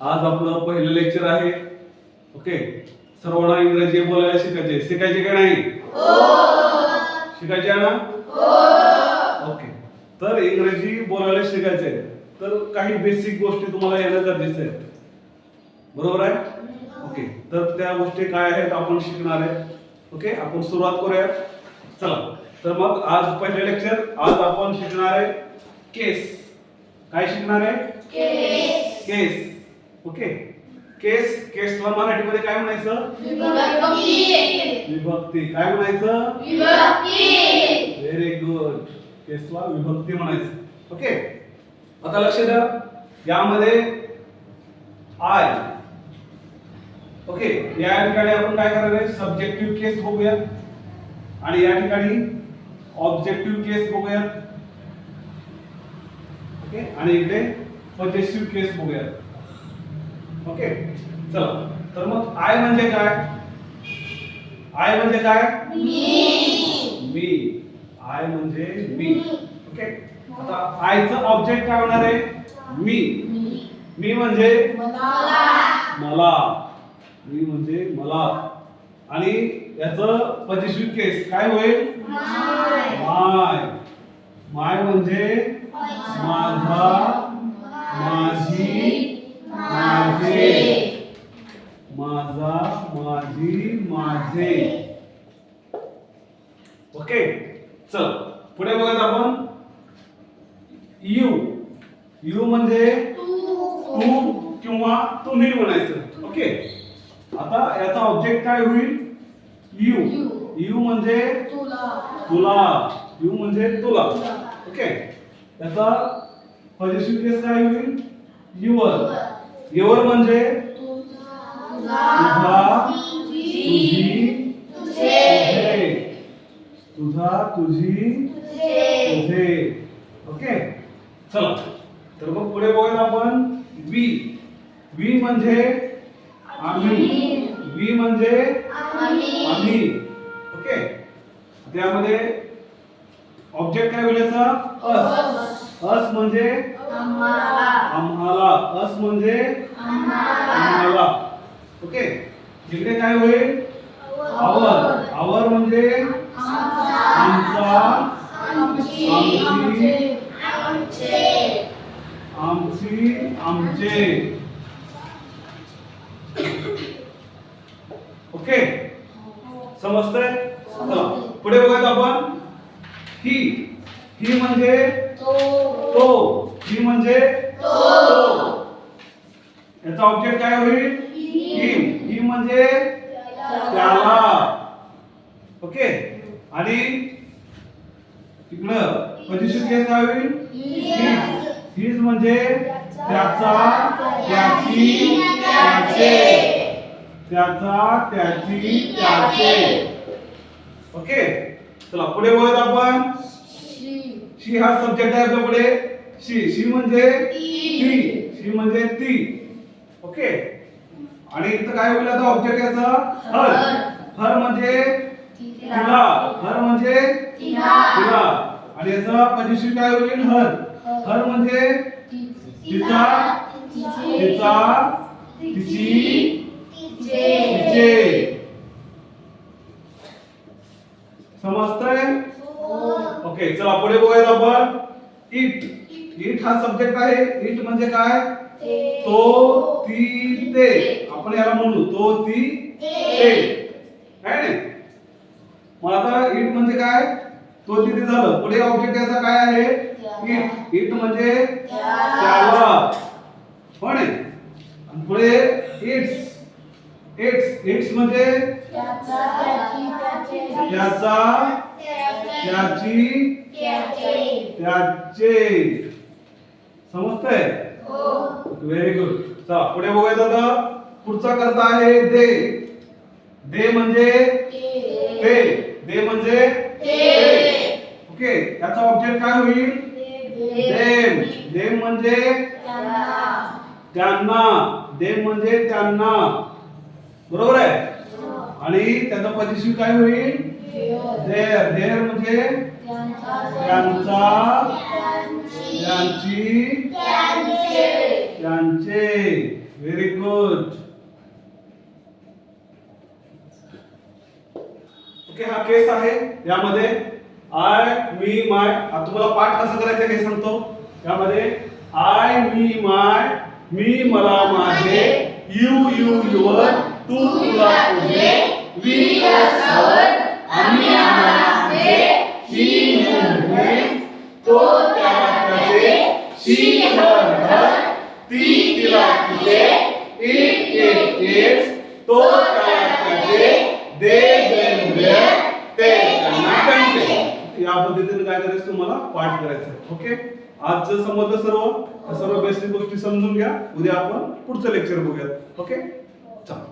आज आपलं पहिलं लेक्चर आहे. ओके सर्वांना इंग्रजी बोलायला शिकायचे शिकायचे का नाही? शिकायचे आहे ना? ओके तर इंग्रजी बोलायला शिकायचे तर काही बेसिक गोष्टी तुम्हाला येणं गरजेचं आहे. बरोबर आहे? ओके तर त्या गोष्टी काय आहेत आपण शिकणार आहे. ओके आपण सुरुवात करूया. चला. तर मग आज पहिले लेक्चर आज आपण शिकणार आहे केस. काय शिकणार आहे? केस. ओके. केस केसला मराठीमध्ये काय म्हणायचं? विभक्ती. काय म्हणायचं? व्हेरी गुड केसला विभक्ती म्हणायचं. ओके. आता लक्ष द्या. यामध्ये आय ओके. या ठिकाणी आपण काय करणार आहे? सब्जेक्टिव्ह केस बघूया. आणि या ठिकाणी ऑब्जेक्टिव्ह केस बघूया ओके. आणि इकडे पॉझिटिव्ह केस बघूया ओके चला. तर मग आय म्हणजे काय? आय म्हणजे काय? मी. आय म्हणजे मी. ओके. आता आयचं ऑब्जेक्ट काय होणार आहे? मी. मी. म्हणजे? मला. मी म्हणजे मला. आणि याचं पॉझिटिव्ह केस काय होईल? माय. माय. म्हणजे? माझी. माझे ओके चल. पुढे बघत आपण. यू. यू म्हणजे तू. किंवा तुम्ही म्हणायचं. ओके. आता याचा ऑब्जेक्ट काय होईल? यू. यू. म्हणजे तुला. यू म्हणजे तुला. ओके. याचा पॉझिटिव्ह केस काय होईल? युवर युवर म्हणजे तुझी. तुझा तुझी तुझे. ओके? चला. तर मग पुढे बघूया आपण वी. वी म्हणजे आम्ही. वी म्हणजे आम्ही. ओके? त्यामध्ये ऑब्जेक्ट काय होईल याचा अस. अस म्हणजे आम्हाला. अस म्हणजे आम्हाला. ओके? इकडे काय होईल? आवर आवर म्हणजे आमची आमचे. ओके. समजतंय? पुढे बघायचं आपण. ही ही म्हणजे? तो. ही म्हणजे? याचा ऑब्जेक्ट काय होईल? हिम. ही म्हणजे? त्याला. ओके. आणि इकडं पॉझिटिव्ह केस काय होईल म्हणजे त्याचा त्याची त्याचे. त्याचा त्याची त्याचे. ओके? चला पुढे बोलत आपण. शी हा सब्जेक्ट आहे आपल्या पुढे. शी शी म्हणजे ती. शी म्हणजे ती. ओके? आणि इथं काय होईल आता ऑब्जेक्ट याचा? हर. हर म्हणजे तिला. हर म्हणजे आणि याचा पॉझिटिव्ह काय होईल? हर. हर म्हणजे? तिचा तिचा तिची तिचे. समजतंय? ओके चला पुढे बघूया आपण. इट इट हा सब्जेक्ट आहे. इट म्हणजे काय? तो ती ते. आपण याला म्हणू तो ती ते. मग आता इट म्हणजे काय? तो तिथे झालं. पुढे ऑब्जेक्ट याचा काय आहे? इट इट म्हणजे त्याला हो पुढे इट्स इट्स इट्स म्हणजे त्याचा त्याची त्याचे समजतंय? व्हेरी गुड चला पुढे बघूया आता. पुढचा करता आहे दे. दे म्हणजे ते दे. म्हणजे ओके याचा ऑब्जेक्ट काय होईल? देम देम म्हणजे? त्यांना. देम म्हणजे त्यांना. बरोबर आहे? आणि त्याचा पॉझिटिव्ह काय होईल? देर देर म्हणजे? त्यांचा. त्यांची. त्यांचे. व्हेरी गुड ओके हा केस आहे यामध्ये. आय मी माय आता तुम्हाला पाठ कसं करायचं हे सांगतो. त्यामध्ये आय मी माय मी मला माझे. यू यू युवर तू तुला तुझे. वी आम्ही आम्हाला ही हे तो त्याला त्याचे. शी हर हर ती तिला तिचे. इट इट इट्स तो त्याला त्याचे दे देम देअर ते त्यांना त्यांचे या पद्धतीने काय करायचं तुम्हाला? पाठ करायचं. ओके आजचं समजलं सर्व? सर्व बेसिक गोष्टी समजून घ्या. उद्या आपण पुढचं लेक्चर बघूयात. ओके चला.